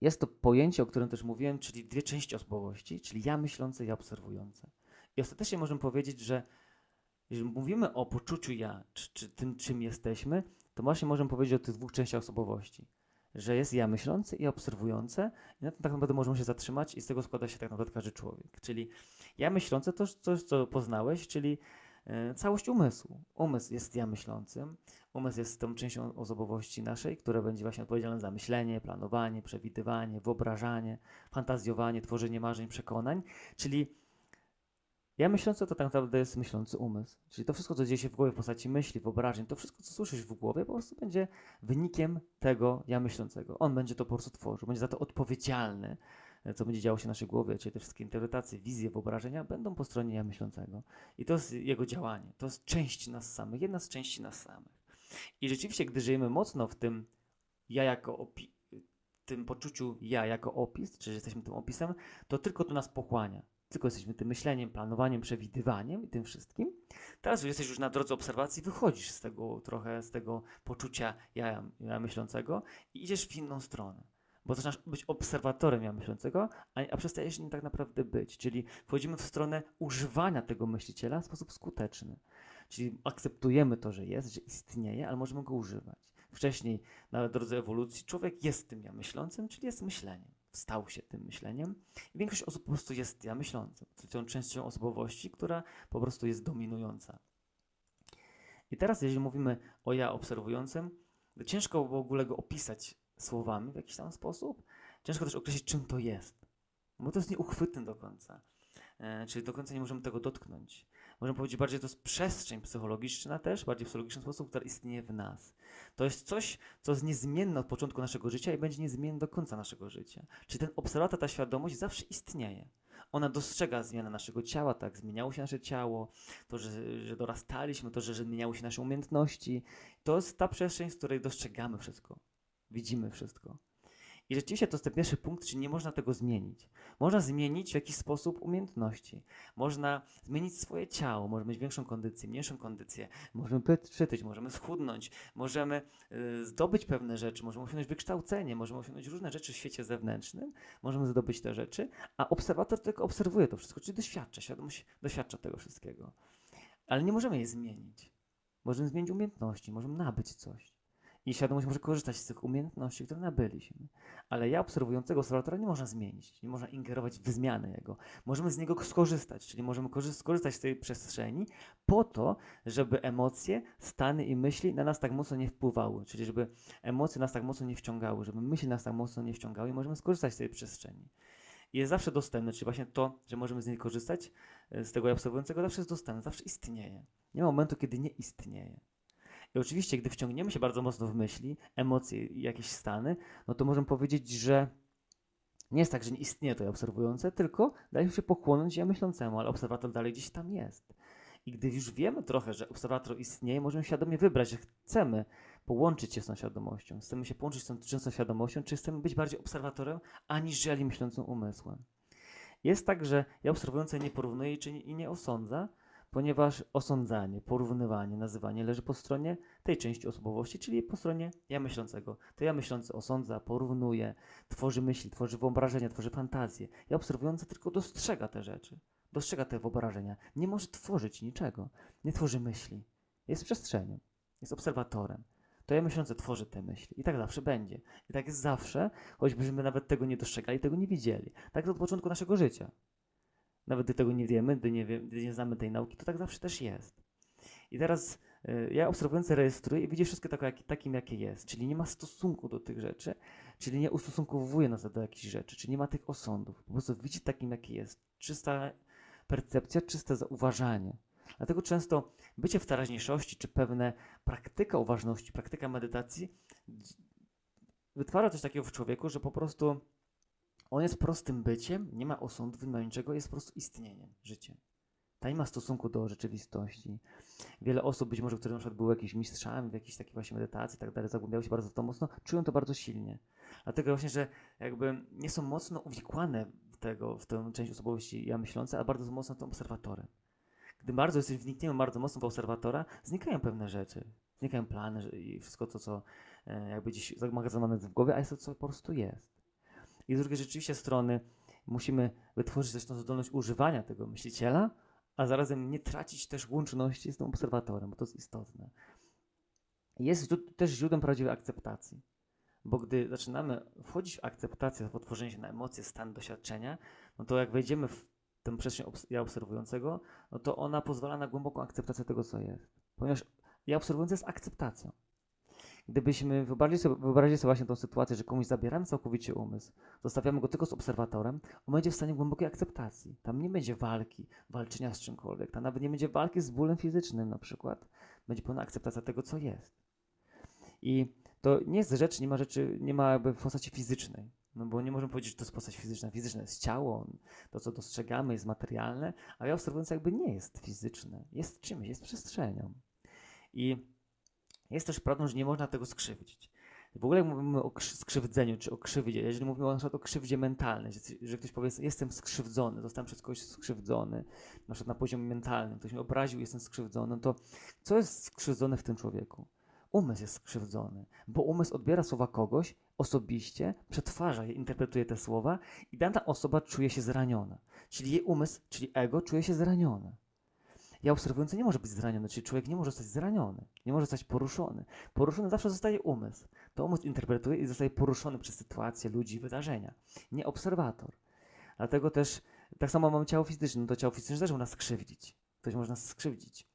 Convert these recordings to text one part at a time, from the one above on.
jest to pojęcie, o którym też mówiłem, czyli dwie części osobowości, czyli ja myślące, ja obserwujące. I ostatecznie możemy powiedzieć, że jeżeli mówimy o poczuciu ja, czy, czy tym, czym jesteśmy, to właśnie możemy powiedzieć o tych dwóch częściach osobowości. Że jest ja myślący i obserwujące, i na tym tak naprawdę możemy się zatrzymać, i z tego składa się tak naprawdę każdy człowiek. Czyli ja myślące to coś, co poznałeś, czyli e, całość umysłu. Umysł jest ja myślącym, umysł jest tą częścią osobowości naszej, która będzie właśnie odpowiedzialna za myślenie, planowanie, przewidywanie, wyobrażanie, fantazjowanie, tworzenie marzeń, przekonań, czyli ja myślący to tak naprawdę jest myślący umysł. Czyli to wszystko, co dzieje się w głowie w postaci myśli, wyobrażeń, to wszystko, co słyszysz w głowie, po prostu będzie wynikiem tego ja myślącego. On będzie to po prostu tworzył, będzie za to odpowiedzialny, e, co będzie działo się w naszej głowie, czyli te wszystkie interpretacje, wizje, wyobrażenia będą po stronie ja myślącego. I to jest jego działanie. To jest część nas samych, jedna z części nas samych. I rzeczywiście, gdy żyjemy mocno w tym ja jako opi- tym poczuciu ja jako opis, czy jesteśmy tym opisem, to tylko to nas pochłania tylko jesteśmy tym myśleniem, planowaniem, przewidywaniem i tym wszystkim. Teraz jesteś już na drodze obserwacji, wychodzisz z tego trochę, z tego poczucia ja, ja myślącego i idziesz w inną stronę. Bo zaczynasz być obserwatorem ja myślącego, a, a przestajesz nim tak naprawdę być. Czyli wchodzimy w stronę używania tego myśliciela w sposób skuteczny. Czyli akceptujemy to, że jest, że istnieje, ale możemy go używać. Wcześniej na drodze ewolucji człowiek jest tym ja myślącym, czyli jest myśleniem stał się tym myśleniem. I większość osób po prostu jest ja myślącym, tą częścią osobowości, która po prostu jest dominująca. I teraz, jeżeli mówimy o ja obserwującym, to ciężko w ogóle go opisać słowami w jakiś tam sposób. Ciężko też określić, czym to jest, bo to jest nieuchwytne do końca. E, czyli do końca nie możemy tego dotknąć. Możemy powiedzieć bardziej, to jest przestrzeń psychologiczna też, bardziej w psychologiczny sposób, która istnieje w nas. To jest coś, co jest niezmienne od początku naszego życia i będzie niezmienne do końca naszego życia. Czyli ten obserwator, ta świadomość zawsze istnieje. Ona dostrzega zmianę naszego ciała, tak, zmieniało się nasze ciało, to, że, że dorastaliśmy, to, że, że zmieniały się nasze umiejętności. To jest ta przestrzeń, z której dostrzegamy wszystko, widzimy wszystko. I rzeczywiście to jest ten pierwszy punkt, czyli nie można tego zmienić. Można zmienić w jakiś sposób umiejętności. Można zmienić swoje ciało, możemy mieć większą kondycję, mniejszą kondycję, możemy przytyć, możemy schudnąć, możemy y, zdobyć pewne rzeczy, możemy osiągnąć wykształcenie, możemy osiągnąć różne rzeczy w świecie zewnętrznym, możemy zdobyć te rzeczy, a obserwator tylko obserwuje to wszystko, czyli doświadcza, świadomość doświadcza tego wszystkiego. Ale nie możemy je zmienić. Możemy zmienić umiejętności, możemy nabyć coś. I świadomość może korzystać z tych umiejętności, które nabyliśmy. Ale ja obserwującego obserwatora nie można zmienić, nie można ingerować w zmianę jego. Możemy z niego skorzystać, czyli możemy skorzystać z tej przestrzeni po to, żeby emocje, stany i myśli na nas tak mocno nie wpływały, czyli żeby emocje nas tak mocno nie wciągały, żeby myśli nas tak mocno nie wciągały i możemy skorzystać z tej przestrzeni. Jest zawsze dostępne, czyli właśnie to, że możemy z niej korzystać, e, z tego obserwującego, zawsze jest dostępne, zawsze istnieje. Nie ma momentu, kiedy nie istnieje. I oczywiście, gdy wciągniemy się bardzo mocno w myśli, emocje i jakieś stany, no to możemy powiedzieć, że nie jest tak, że nie istnieje to obserwujące, tylko daje się pochłonąć ja myślącemu, ale obserwator dalej gdzieś tam jest. I gdy już wiemy trochę, że obserwator istnieje, możemy świadomie wybrać, że chcemy połączyć się z tą świadomością. Chcemy się połączyć z tą czystą świadomością, czy chcemy być bardziej obserwatorem, aniżeli myślącym umysłem. Jest tak, że ja obserwujące nie porównuje i nie osądza, ponieważ osądzanie, porównywanie, nazywanie leży po stronie tej części osobowości, czyli po stronie ja myślącego. To ja myślący osądza, porównuje, tworzy myśli, tworzy wyobrażenia, tworzy fantazje. Ja obserwujący tylko dostrzega te rzeczy, dostrzega te wyobrażenia. Nie może tworzyć niczego, nie tworzy myśli. Jest przestrzenią, jest obserwatorem. To ja myślący tworzy te myśli. I tak zawsze będzie. I tak jest zawsze, choćbyśmy nawet tego nie dostrzegali, tego nie widzieli. Tak od początku naszego życia. Nawet gdy tego nie wiemy, gdy nie, gdy nie znamy tej nauki, to tak zawsze też jest. I teraz y, ja obserwując rejestruję i widzę wszystko tak, jak, takim, jakie jest. Czyli nie ma stosunku do tych rzeczy, czyli nie ustosunkowuje nas do jakichś rzeczy, czyli nie ma tych osądów. Po prostu widzi takim, jakie jest. Czysta percepcja, czyste zauważanie. Dlatego często bycie w teraźniejszości, czy pewne praktyka uważności, praktyka medytacji wytwarza coś takiego w człowieku, że po prostu on jest prostym byciem, nie ma osądu, nie ma niczego, jest po prostu istnieniem, życiem. Ta nie ma stosunku do rzeczywistości. Wiele osób, być może, które na przykład były jakimiś mistrzami w jakiejś takiej właśnie medytacji i tak dalej, zagłębiały się bardzo w to mocno, czują to bardzo silnie. Dlatego właśnie, że jakby nie są mocno uwikłane w tego, w tę część osobowości ja myślące, a bardzo mocno tym obserwatorem. Gdy bardzo jesteś wnikniemy bardzo mocno w obserwatora, znikają pewne rzeczy. Znikają plany i wszystko to, co e, jakby gdzieś zamagazynowane w głowie, a jest to, co po prostu jest. I z drugiej rzeczywiście strony musimy wytworzyć też tą zdolność używania tego myśliciela, a zarazem nie tracić też łączności z tym obserwatorem, bo to jest istotne. Jest też źródłem prawdziwej akceptacji. Bo gdy zaczynamy wchodzić w akceptację, w otworzenie się na emocje, stan doświadczenia, no to jak wejdziemy w tę przestrzeń obs- ja obserwującego, no to ona pozwala na głęboką akceptację tego, co jest. Ponieważ ja obserwujący jest akceptacją. Gdybyśmy wyobrazili sobie, wyobrazili sobie właśnie tą sytuację, że komuś zabieramy całkowicie umysł, zostawiamy go tylko z obserwatorem, on będzie w stanie głębokiej akceptacji. Tam nie będzie walki, walczenia z czymkolwiek, tam nawet nie będzie walki z bólem fizycznym na przykład. Będzie pełna akceptacja tego, co jest. I to nie jest rzecz, nie ma rzeczy, nie ma jakby w postaci fizycznej. No bo nie możemy powiedzieć, że to jest postać fizyczna. Fizyczne jest ciało, to co dostrzegamy jest materialne, a ja obserwujący jakby nie jest fizyczne. Jest czymś, jest przestrzenią. I jest też prawdą, że nie można tego skrzywdzić. W ogóle jak mówimy o krzy- skrzywdzeniu, czy o krzywdzie, jeżeli mówimy na przykład o krzywdzie mentalnej, że, ktoś powie, jestem skrzywdzony, zostałem przez kogoś skrzywdzony, na przykład na poziomie mentalnym, ktoś mnie obraził, jestem skrzywdzony, to co jest skrzywdzone w tym człowieku? Umysł jest skrzywdzony, bo umysł odbiera słowa kogoś osobiście, przetwarza je, interpretuje te słowa i dana osoba czuje się zraniona. Czyli jej umysł, czyli ego czuje się zranione. Ja obserwujący nie może być zraniony, czyli człowiek nie może zostać zraniony, nie może zostać poruszony. Poruszony zawsze zostaje umysł. To umysł interpretuje i zostaje poruszony przez sytuacje, ludzi, wydarzenia, nie obserwator. Dlatego też tak samo mamy ciało fizyczne, no to ciało fizyczne też można skrzywdzić. Ktoś może nas skrzywdzić.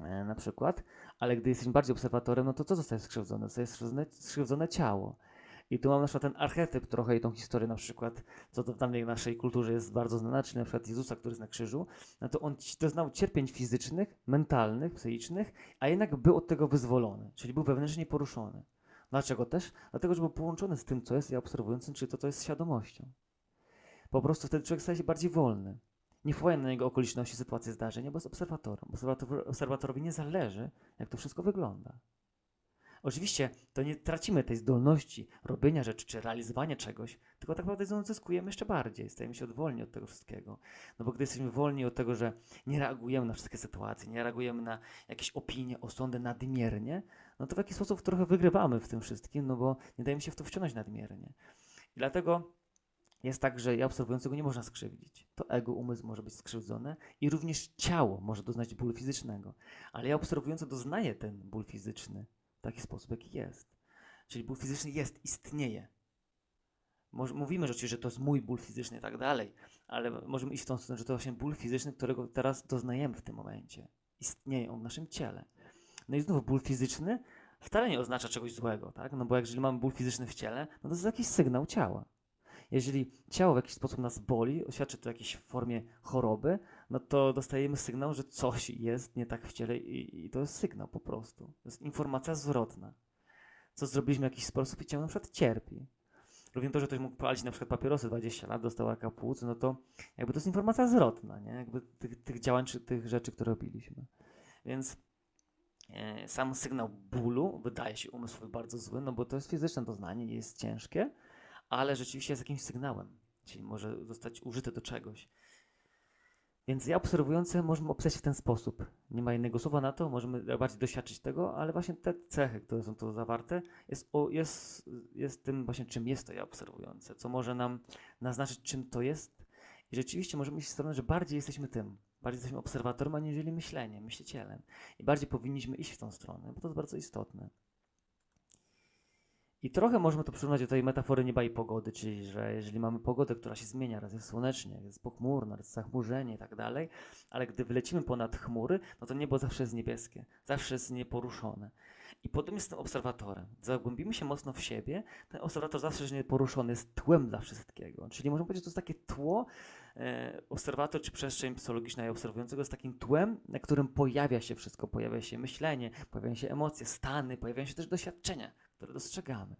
E, na przykład, ale gdy jesteśmy bardziej obserwatorem, no to co zostaje skrzywdzone? Zostaje skrzywdzone, skrzywdzone ciało. I tu mam na przykład ten archetyp trochę i tą historię na przykład, co to w danej naszej kulturze jest bardzo znana, czyli na przykład Jezusa, który jest na krzyżu, no to on doznał cierpień fizycznych, mentalnych, psychicznych, a jednak był od tego wyzwolony, czyli był wewnętrznie poruszony. Dlaczego też? Dlatego, że był połączony z tym, co jest ja obserwującym, czyli to, co jest świadomością. Po prostu wtedy człowiek staje się bardziej wolny. Nie wpływają na niego okoliczności, sytuacje, zdarzenia, bo jest obserwatorem. Obserwator, obserwatorowi nie zależy, jak to wszystko wygląda. Oczywiście to nie tracimy tej zdolności robienia rzeczy czy realizowania czegoś, tylko tak naprawdę zyskujemy jeszcze bardziej, stajemy się wolni od tego wszystkiego. No bo gdy jesteśmy wolni od tego, że nie reagujemy na wszystkie sytuacje, nie reagujemy na jakieś opinie, osądy nadmiernie, no to w jakiś sposób trochę wygrywamy w tym wszystkim, no bo nie dajemy się w to wciągnąć nadmiernie. I dlatego jest tak, że ja obserwującego nie można skrzywdzić. To ego, umysł może być skrzywdzone i również ciało może doznać bólu fizycznego. Ale ja obserwujący doznaję ten ból fizyczny taki sposób, jaki jest. Czyli ból fizyczny jest, istnieje. Mówimy rzeczywiście, że to jest mój ból fizyczny i tak dalej, ale możemy iść w tą stronę, że to właśnie ból fizyczny, którego teraz doznajemy w tym momencie. Istnieje on w naszym ciele. No i znów ból fizyczny wcale nie oznacza czegoś złego, tak? No bo jeżeli mamy ból fizyczny w ciele, no to jest jakiś sygnał ciała. Jeżeli ciało w jakiś sposób nas boli, oświadczy to jakiejś formie choroby, no to dostajemy sygnał, że coś jest nie tak w ciele i, i to jest sygnał po prostu. To jest informacja zwrotna. Co zrobiliśmy w jakiś sposób i ciało na przykład cierpi. Równie to, że ktoś mógł palić na przykład papierosy 20 lat, dostał raka płuc, no to jakby to jest informacja zwrotna, nie? Jakby tych, tych działań czy tych rzeczy, które robiliśmy. Więc e, sam sygnał bólu wydaje się umysłowi bardzo zły, no bo to jest fizyczne doznanie, nie jest ciężkie, ale rzeczywiście jest jakimś sygnałem, czyli może zostać użyte do czegoś. Więc ja obserwujący możemy opisać w ten sposób. Nie ma innego słowa na to, możemy bardziej doświadczyć tego, ale właśnie te cechy, które są tu zawarte, jest, o, jest, jest tym właśnie, czym jest to ja obserwujące, co może nam naznaczyć, czym to jest. I rzeczywiście możemy iść w stronę, że bardziej jesteśmy tym, bardziej jesteśmy obserwatorem, aniżeli myśleniem, myślicielem. I bardziej powinniśmy iść w tą stronę, bo to jest bardzo istotne. I trochę możemy to przyrównać do tej metafory nieba i pogody, czyli że jeżeli mamy pogodę, która się zmienia, raz jest słonecznie, jest pochmurno, raz jest zachmurzenie i tak dalej, ale gdy wylecimy ponad chmury, no to niebo zawsze jest niebieskie, zawsze jest nieporuszone. I podobnie z tym obserwatorem. Zagłębimy się mocno w siebie, ten obserwator zawsze jest nieporuszony, jest tłem dla wszystkiego. Czyli możemy powiedzieć, że to jest takie tło, e, obserwator czy przestrzeń psychologiczna i obserwującego jest takim tłem, na którym pojawia się wszystko, pojawia się myślenie, pojawiają się emocje, stany, pojawiają się też doświadczenia, które dostrzegamy.